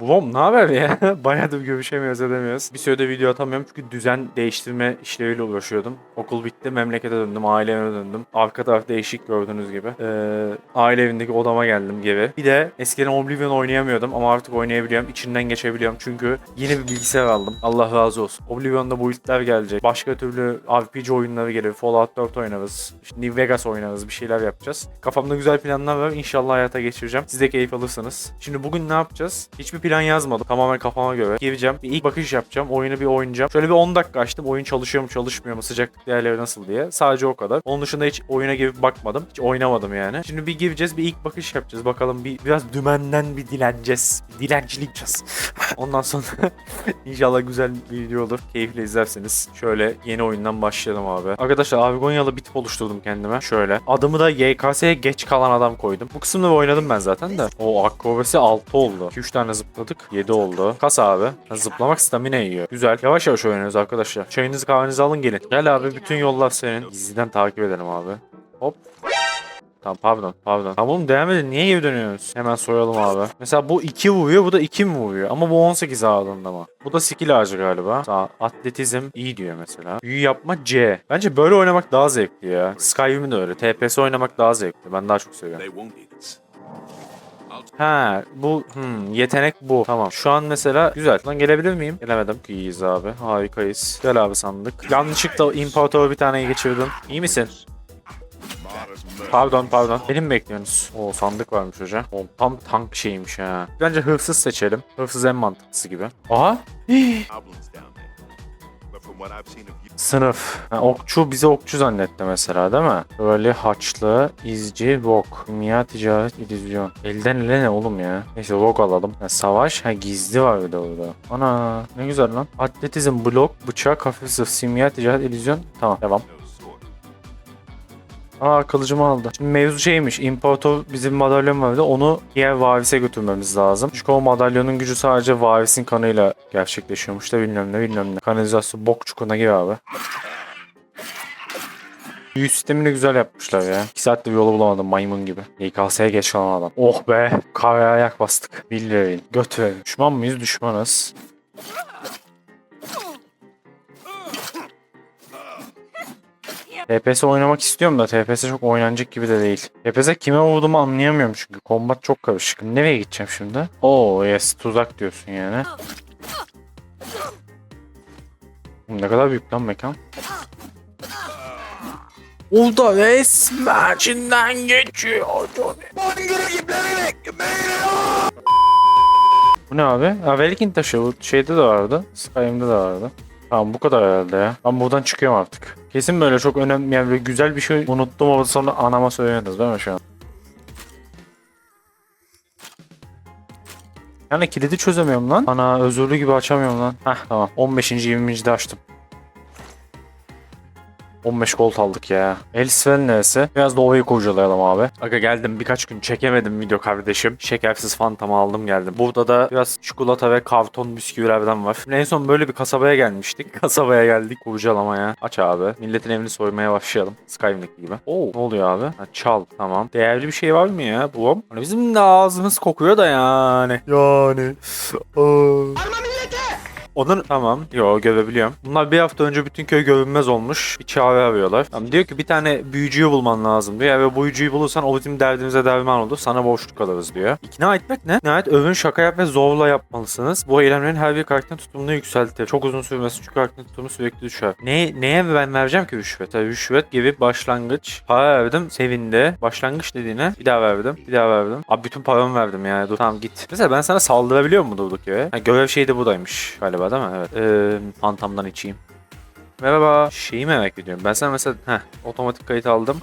Babam ne haber ya? Bayağıdır görüşemiyoruz edemiyoruz. Bir sürede video atamıyorum çünkü düzen değiştirme işleriyle uğraşıyordum. Okul bitti, memlekete döndüm, aile evine döndüm. Arka taraf değişik gördüğünüz gibi. Ee, aile evindeki odama geldim geri. Bir de eskiden Oblivion oynayamıyordum ama artık oynayabiliyorum. İçinden geçebiliyorum çünkü yeni bir bilgisayar aldım. Allah razı olsun. Oblivion'da build'ler gelecek. Başka türlü RPG oyunları gelir. Fallout 4 oynarız. New Vegas oynarız. Bir şeyler yapacağız. Kafamda güzel planlar var. İnşallah hayata geçireceğim. Siz de keyif alırsınız. Şimdi bugün ne yapacağız? Hiçbir yazmadım. Tamamen kafama göre. Gireceğim. Bir ilk bakış yapacağım. Oyunu bir oynayacağım. Şöyle bir 10 dakika açtım. Oyun çalışıyor mu çalışmıyor mu? Sıcaklık değerleri nasıl diye. Sadece o kadar. Onun dışında hiç oyuna girip bakmadım. Hiç oynamadım yani. Şimdi bir gireceğiz. Bir ilk bakış yapacağız. Bakalım bir biraz dümenden bir dileneceğiz. Bir dilencilik yapacağız. Ondan sonra inşallah güzel bir video olur. Keyifle izlersiniz. Şöyle yeni oyundan başlayalım abi. Arkadaşlar Avigonyalı bir tip oluşturdum kendime. Şöyle. Adımı da YKS'ye geç kalan adam koydum. Bu kısımda oynadım ben zaten de. O akrobasi 6 oldu. 2-3 tane zıpladık. 7 oldu. Kas abi. Zıplamak stamina yiyor. Güzel. Yavaş yavaş oynuyoruz arkadaşlar. Çayınızı kahvenizi alın gelin. Gel abi bütün yollar senin. Gizliden takip edelim abi. Hop. Tamam pardon pardon. Tamam oğlum devam edin. Niye geri dönüyoruz? Hemen soralım abi. Mesela bu 2 vuruyor bu da 2 mi vuruyor? Ama bu 18 ağırlığında mı? Bu da skill ağacı galiba. Sağ atletizm iyi diyor mesela. Büyü yapma C. Bence böyle oynamak daha zevkli ya. Skyrim de öyle. TPS oynamak daha zevkli. Ben daha çok seviyorum. Ha bu hmm, yetenek bu. Tamam. Şu an mesela güzel. Lan gelebilir miyim? Gelemedim. İyiyiz abi. Harikayız. Gel abi sandık. Yanlışlıkla imparator bir taneyi geçirdim. İyi misin? Pardon pardon. Beni mi bekliyorsunuz? O sandık varmış hoca. O tam tank şeymiş ha. Bence hırsız seçelim. Hırsız en mantıklısı gibi. Aha. Sınıf. Ha, okçu bizi okçu zannetti mesela değil mi? Böyle haçlı, izci, vok. Kimya, ticaret, illüzyon. Elden ele ne oğlum ya? Neyse vok alalım. Ha, savaş, ha gizli var bir de orada. Ana ne güzel lan. Atletizm, blok, bıçak, hafif zırh, simya, ticaret, illüzyon. Tamam devam. Aa kılıcımı aldı. Şimdi mevzu şeymiş. İmparator bizim madalyon vardı. Onu diğer varise götürmemiz lazım. Çünkü o madalyonun gücü sadece varisin kanıyla gerçekleşiyormuş da bilmem ne bilmem ne. Kanalizasyon bok çukuruna gir abi. Büyü sistemini güzel yapmışlar ya. 2 saatte bir yolu bulamadım maymun gibi. YKS'ye geç kalan adam. Oh be. Kahveye ayak bastık. Bildirin. Götü. Düşman mıyız? Düşmanız. TPS oynamak istiyorum da TPS çok oynanacak gibi de değil. TPS kime vurduğumu anlayamıyorum çünkü. Kombat çok karışık. Nereye gideceğim şimdi? Oo yes tuzak diyorsun yani. Ne kadar büyük lan mekan. O da resmen içinden geçiyor. Bu ne abi? Ha Velikin taşı. Bu şeyde de vardı. Skyrim'de de vardı. Tamam bu kadar herhalde ya. Ben buradan çıkıyorum artık. Kesin böyle çok önemli yani güzel bir şey unuttum ama sonra anama söylüyorsunuz değil mi şu an? Yani kilidi çözemiyorum lan. Ana özürlü gibi açamıyorum lan. Heh tamam. 15. 20. de açtım. 15 gold aldık ya. Elsewhere neresi? Biraz da ovayı kurcalayalım abi. Aga geldim birkaç gün çekemedim video kardeşim. Şekersiz fantamı aldım geldim. Burada da biraz çikolata ve karton bisküvilerden var. En son böyle bir kasabaya gelmiştik. Kasabaya geldik kurcalamaya. Aç abi. Milletin evini soymaya başlayalım. Skyrim'deki gibi. Oo ne oluyor abi? Ha, çal tamam. Değerli bir şey var mı ya bu? Hani bizim de ağzımız kokuyor da yani. Yani. Onun tamam. Yo görebiliyorum. Bunlar bir hafta önce bütün köy görünmez olmuş. Bir çare arıyorlar. Tamam, diyor ki bir tane büyücüyü bulman lazım diyor. Ve bu büyücüyü bulursan o bizim derdimize derman olur. Sana borçlu kalırız diyor. İkna etmek ne? Nihayet övün şaka yap ve zorla yapmalısınız. Bu eylemlerin her bir karakterin tutumunu yükseltir. Çok uzun sürmesi çünkü karakterin tutumu sürekli düşer. Ne, neye ben vereceğim ki rüşvet? Tabii rüşvet gibi başlangıç. Para verdim. Sevindi. Başlangıç dediğine bir daha verdim. Bir daha verdim. Abi bütün paramı verdim yani. Dur tamam git. Mesela ben sana saldırabiliyor mu durduk yere? Ha, görev şeyi de buradaymış galiba değil mi? Evet. Ee, Fantam'dan içeyim. Merhaba. Şeyi merak ediyorum. Ben sana mesela heh, otomatik kayıt aldım.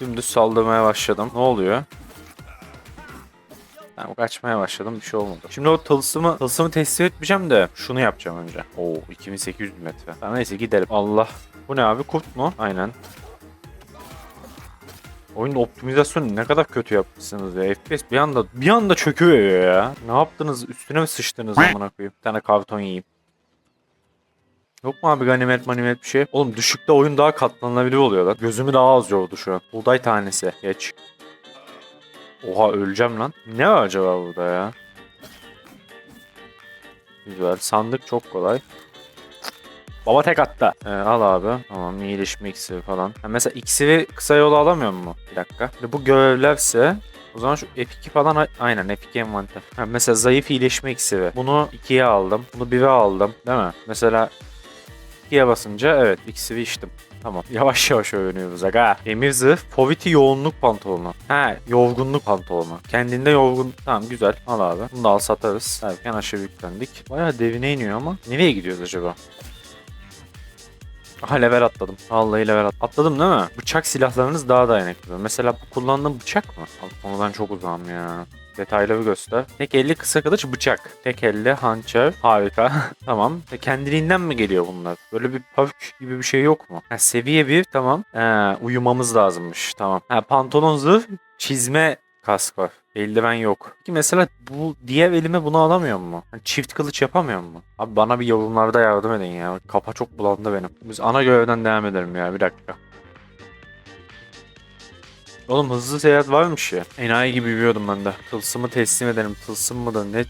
Dümdüz saldırmaya başladım. Ne oluyor? Tamam kaçmaya başladım bir şey olmadı. Şimdi o tılsımı, tılsımı teslim etmeyeceğim de şunu yapacağım önce. Oo 2800 metre. Tamam neyse gidelim. Allah. Bu ne abi kurt mu? Aynen. Oyunun optimizasyonu ne kadar kötü yapmışsınız ya. FPS bir anda bir anda çöküyor ya. Ne yaptınız? Üstüne mi sıçtınız amına koyayım? Bir tane karton yiyeyim. Yok mu abi ganimet manimet bir şey? Oğlum düşükte oyun daha katlanılabilir oluyor lan. Gözümü daha az yordu şu an. Buğday tanesi. Geç. Oha öleceğim lan. Ne var acaba burada ya? Güzel. Sandık çok kolay. Baba tek attı. Ee, al abi. Tamam iyileşme iksiri falan. Ha, mesela iksiri kısa yola alamıyor mu? Bir dakika. Şimdi bu görevlerse o zaman şu F2 falan aynen F2 envanter. Ha, mesela zayıf iyileşme iksiri. Bunu 2'ye aldım. Bunu 1'e aldım. Değil mi? Mesela 2'ye basınca evet iksiri içtim. Tamam. Yavaş yavaş öğreniyoruz aga. Emir zırh, Poviti yoğunluk pantolonu. Ha, yorgunluk pantolonu. Kendinde yorgun. Tamam güzel. Al abi. Bunu da al satarız. Derken aşağı yüklendik. Bayağı devine iniyor ama. Nereye gidiyoruz acaba? Aha level atladım. Vallahi level at- atladım değil mi? Bıçak silahlarınız daha dayanıklı. Mesela bu kullandığım bıçak mı? Abi konudan çok uzağım ya. Detayları göster. Tek elli kısa kılıç bıçak. Tek elli hançer. Harika. tamam. E, kendiliğinden mi geliyor bunlar? Böyle bir perk gibi bir şey yok mu? Ha, seviye 1 tamam. Ee, uyumamız lazımmış. Tamam. Ha, pantolon zırh çizme kask var. Eldiven yok. Peki mesela bu diğer elime bunu alamıyor mu? Hani çift kılıç yapamıyor mu? Abi bana bir yorumlarda yardım edin ya. Kafa çok bulandı benim. Biz ana görevden devam edelim ya bir dakika. Oğlum hızlı seyahat varmış ya. Enayi gibi yürüyordum ben de. Tılsımı teslim edelim. Tılsım mıdır ne?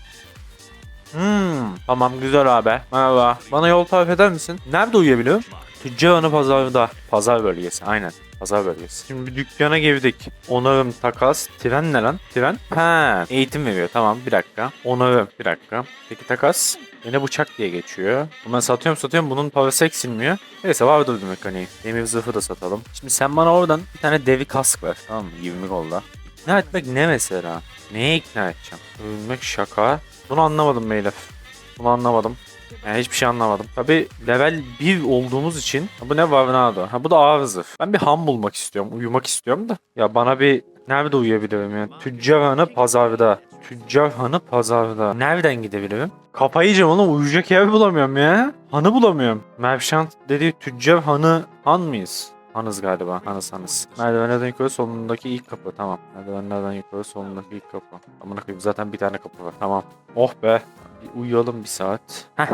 Hmm, tamam güzel abi. Merhaba. Bana yol tarif eder misin? Nerede uyuyabiliyorum? Tüccar pazarda. Pazar bölgesi aynen. Pazar bölgesi. Şimdi bir dükkana girdik. Onarım, takas. Tren ne lan? Tren? Ha, eğitim veriyor. Tamam bir dakika. Onarım. Bir dakika. Peki takas? Yine bıçak diye geçiyor. Bunu satıyorum satıyorum. Bunun parası eksilmiyor. Neyse vardır bir mekaniği. Demir zırhı da satalım. Şimdi sen bana oradan bir tane devi kask ver. Tamam mı? 20 golda. İkna etmek ne mesela? Neye ikna edeceğim? Övünmek şaka. Bunu anlamadım beyler. Bunu anlamadım. Yani hiçbir şey anlamadım. Tabi level 1 olduğumuz için bu ne Varnado? Ha bu da ağır zırh. Ben bir ham bulmak istiyorum. Uyumak istiyorum da. Ya bana bir nerede uyuyabilirim ya? Tüccar hanı pazarda. Tüccar hanı pazarda. Nereden gidebilirim? Kafayı yiyeceğim oğlum. Uyuyacak yer bulamıyorum ya. Hanı bulamıyorum. Merchant dedi tüccar hanı. Han mıyız? Hanız galiba. Hanız hanız. Merdivenlerden yukarı solundaki ilk kapı. Tamam. Merdivenlerden yukarı solundaki ilk kapı. Amına koyayım zaten bir tane kapı var. Tamam. Oh be. Bir uyuyalım bir saat. Heh.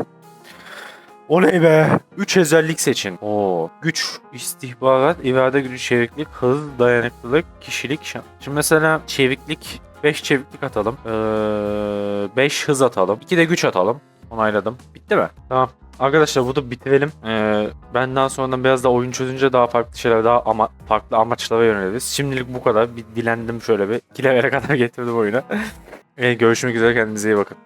Oley be. 3 özellik seçin. Oo. Güç, istihbarat, irade gücü, çeviklik, hız, dayanıklılık, kişilik, şan. Şimdi mesela çeviklik 5 çeviklik atalım. 5 hız atalım. 2 de güç atalım. Onayladım. Bitti mi? Tamam. Arkadaşlar burada bitirelim. Ee, ben daha sonradan biraz daha oyun çözünce daha farklı şeyler, daha ama farklı amaçlara yöneliriz. Şimdilik bu kadar. Bir dilendim şöyle bir. 2 levele kadar getirdim oyuna. Ee, görüşmek üzere kendinize iyi bakın.